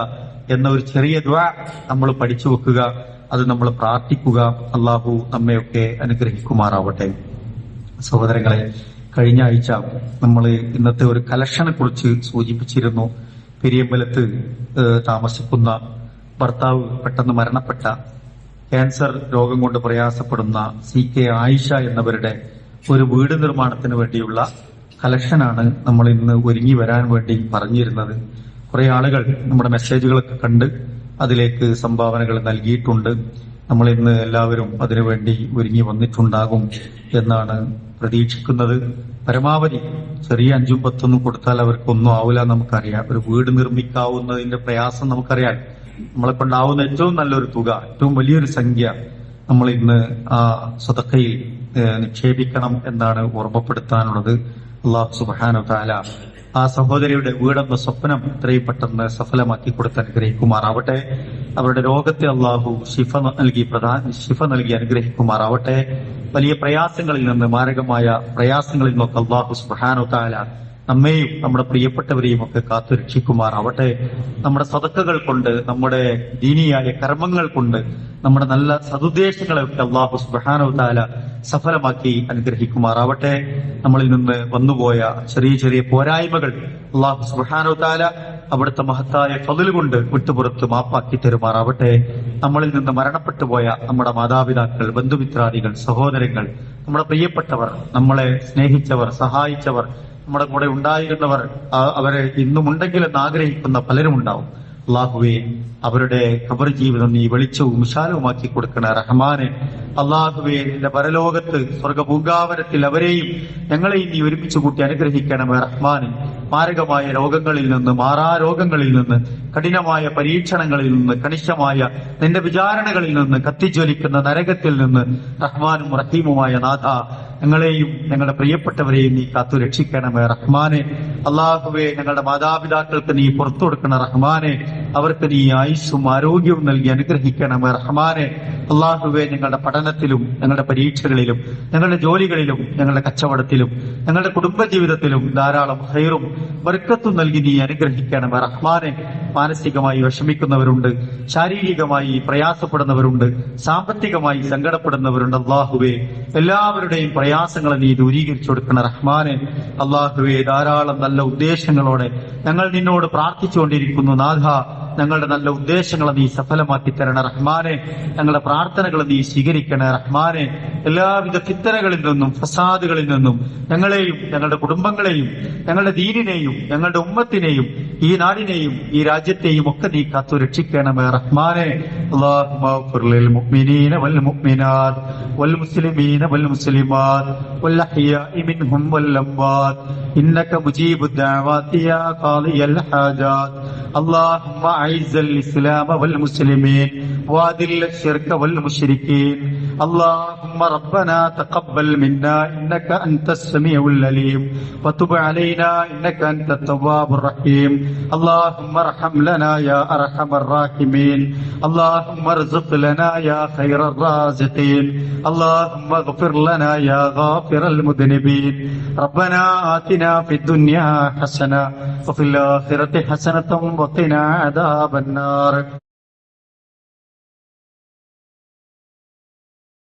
എന്ന ഒരു ചെറിയ ദുആ നമ്മൾ പഠിച്ചു വെക്കുക. അത് നമ്മൾ പ്രാർത്ഥിക്കുക. അള്ളാഹു നമ്മയൊക്കെ അനുഗ്രഹിക്കുമാറാവട്ടെ. സഹോദരങ്ങളെ കഴിഞ്ഞ ആഴ്ച നമ്മൾ ഇന്നത്തെ ഒരു കലക്ഷനെ കുറിച്ച് സൂചിപ്പിച്ചിരുന്നു. പെരിയമ്പലത്ത് താമസിക്കുന്ന ഭർത്താവ് പെട്ടെന്ന് മരണപ്പെട്ട ക്യാൻസർ രോഗം കൊണ്ട് പ്രയാസപ്പെടുന്ന സി കെ ആയിഷ എന്നവരുടെ ഒരു വീട് നിർമ്മാണത്തിന് വേണ്ടിയുള്ള കലക്ഷനാണ് നമ്മൾ ഇന്ന് ഒരുങ്ങി വരാൻ വേണ്ടി പറഞ്ഞിരുന്നത്. കുറെ ആളുകൾ നമ്മുടെ മെസ്സേജുകളൊക്കെ കണ്ട് അതിലേക്ക് സംഭാവനകൾ നൽകിയിട്ടുണ്ട്. നമ്മൾ ഇന്ന് എല്ലാവരും അതിനുവേണ്ടി ഒരുങ്ങി വന്നിട്ടുണ്ടാകും എന്നാണ് പ്രതീക്ഷിക്കുന്നത്. പരമാവധി ചെറിയ അഞ്ചും പത്തൊന്നും കൊടുത്താൽ അവർക്കൊന്നും ആവില്ല നമുക്കറിയാം. ഒരു വീട് നിർമ്മിക്കാവുന്നതിന്റെ പ്രയാസം നമുക്കറിയാം. നമ്മളെ കൊണ്ടാവുന്ന ഏറ്റവും നല്ലൊരു തുക ഏറ്റവും വലിയൊരു സംഖ്യ നമ്മൾ ഇന്ന് ആ സ്വതക്കയിൽ നിക്ഷേപിക്കണം എന്നാണ് ഓർമ്മപ്പെടുത്താനുള്ളത്. അള്ളാഹു സുബാനു താല ആ സഹോദരിയുടെ വീടെന്ന സ്വപ്നം ഇത്രയും പെട്ടെന്ന് സഫലമാക്കി കൊടുത്ത് അനുഗ്രഹിക്കുമാറാവട്ടെ. അവരുടെ രോഗത്തെ അള്ളാഹു ശിഫ നൽകി പ്രധാന ശിഫ നൽകി അനുഗ്രഹിക്കുമാറാവട്ടെ. വലിയ പ്രയാസങ്ങളിൽ നിന്ന് മാരകമായ പ്രയാസങ്ങളിൽ നിന്നൊക്കെ അള്ളാഹു സുബാനു താല നമ്മെയും നമ്മുടെ പ്രിയപ്പെട്ടവരെയും ഒക്കെ കാത്തു രക്ഷിക്കുമാറാവട്ടെ. നമ്മുടെ സതക്കകൾ കൊണ്ട് നമ്മുടെ ദീനിയായ കർമ്മങ്ങൾ കൊണ്ട് നമ്മുടെ നല്ല സതുദ്ദേശങ്ങളെയൊക്കെ അള്ളാഹു സുബാനോ താല സഫലമാക്കി അനുഗ്രഹിക്കുമാറാവട്ടെ. നമ്മളിൽ നിന്ന് വന്നുപോയ ചെറിയ ചെറിയ പോരായ്മകൾ അള്ളാഹു സുബാനോ താല അവിടുത്തെ മഹത്തായ ഫതിൽ കൊണ്ട് വിട്ടുപുറത്ത് മാപ്പാക്കി തരുമാറാവട്ടെ. നമ്മളിൽ നിന്ന് മരണപ്പെട്ടു പോയ നമ്മുടെ മാതാപിതാക്കൾ ബന്ധുമിത്രാദികൾ സഹോദരങ്ങൾ നമ്മുടെ പ്രിയപ്പെട്ടവർ നമ്മളെ സ്നേഹിച്ചവർ സഹായിച്ചവർ നമ്മുടെ കൂടെ ഉണ്ടായിരുന്നവർ അവരെ ഇന്നും ഇന്നുമുണ്ടെങ്കിലെന്ന് ആഗ്രഹിക്കുന്ന പലരും ഉണ്ടാവും. അള്ളാഹുവെ അവരുടെ ഖബർ ജീവിതം നീ വെളിച്ചവും വിശാലവുമാക്കി കൊടുക്കണ റഹ്മാനെ. അള്ളാഹുവെ നിന്റെ പരലോകത്ത് സ്വർഗ പൂങ്കാവനത്തിൽ അവരെയും ഞങ്ങളെയും നീ ഒരുമിച്ച് കൂട്ടി അനുഗ്രഹിക്കണമേ റഹ്മാനെ. മാരകമായ രോഗങ്ങളിൽ നിന്ന് മാറാ രോഗങ്ങളിൽ നിന്ന് കഠിനമായ പരീക്ഷണങ്ങളിൽ നിന്ന് കണിശമായ നിന്റെ വിചാരണകളിൽ നിന്ന് കത്തിജ്വലിക്കുന്ന നരകത്തിൽ നിന്ന് റഹ്മാനും റഹീമുമായ നാഥ ഞങ്ങളെയും ഞങ്ങളുടെ പ്രിയപ്പെട്ടവരെയും നീ കാത്തു രക്ഷിക്കണമേ റഹ്മാനെ. അള്ളാഹുവെ ഞങ്ങളുടെ മാതാപിതാക്കൾക്ക് നീ പുറത്തു കൊടുക്കണ റഹ്മാനെ അവർക്ക് നീ ആയുസ്സും ആരോഗ്യവും നൽകി അനുഗ്രഹിക്കണമേ റഹ്മാനെ അള്ളാഹുവെ ഞങ്ങളുടെ പഠനത്തിലും ഞങ്ങളുടെ പരീക്ഷകളിലും ഞങ്ങളുടെ ജോലികളിലും ഞങ്ങളുടെ കച്ചവടത്തിലും ഞങ്ങളുടെ കുടുംബജീവിതത്തിലും ധാരാളം ഹൈറും വർക്കത്തും നൽകി നീ അനുഗ്രഹിക്കണമേ റഹ്മാനെ മാനസികമായി വിഷമിക്കുന്നവരുണ്ട് ശാരീരികമായി പ്രയാസപ്പെടുന്നവരുണ്ട് സാമ്പത്തികമായി സങ്കടപ്പെടുന്നവരുണ്ട്. അള്ളാഹുവെ എല്ലാവരുടെയും പ്രയാസങ്ങളെ നീ ദൂരീകരിച്ചു കൊടുക്കണ. റഹ്മാനെ അള്ളാഹുവെ ധാരാളം നല്ല ഉദ്ദേശങ്ങളോടെ ഞങ്ങൾ നിന്നോട് പ്രാർത്ഥിച്ചുകൊണ്ടിരിക്കുന്നു. നാഥ ഞങ്ങളുടെ നല്ല ഉദ്ദേശങ്ങളെ നീ സഫലമാക്കി തരണ റഹ്മാനെ ഞങ്ങളുടെ പ്രാർത്ഥനകൾ നീ സ്വീകരിക്കണേ റഹ്മാനെ എല്ലാവിധ ഫിത്തനകളിൽ നിന്നും ഫസാദുകളിൽ നിന്നും ഞങ്ങളെയും ഞങ്ങളുടെ കുടുംബങ്ങളെയും ഞങ്ങളുടെ ദീനിനെയും ഞങ്ങളുടെ ഉമ്മത്തിനെയും ഈ നാടിനെയും ഈ രാജ്യത്തെയും ഒക്കെ നീ കാത്തു രക്ഷിക്കണമേ റഹ്മാനെ اللهم اغفر للمؤمنين والمؤمنات والمسلمين والمسلمات والأحياء منهم والأموات إنك مجيب الدعوات يا قاضي الحاجات. اللهم أعز الإسلام والمسلمين وأذل الشرك والمشركين. اللهم ربنا تقبل منا إنك أنت السميع العليم. وتب علينا إنك أنت التواب الرحيم. اللهم ارحم لنا يا أرحم الراحمين. اللهم ارزق لنا يا خير الرازقين. اللهم اغفر لنا يا غافر المذنبين. ربنا آتنا في الدنيا حسنة وفي الآخرة حسنة وقنا عذاب النار.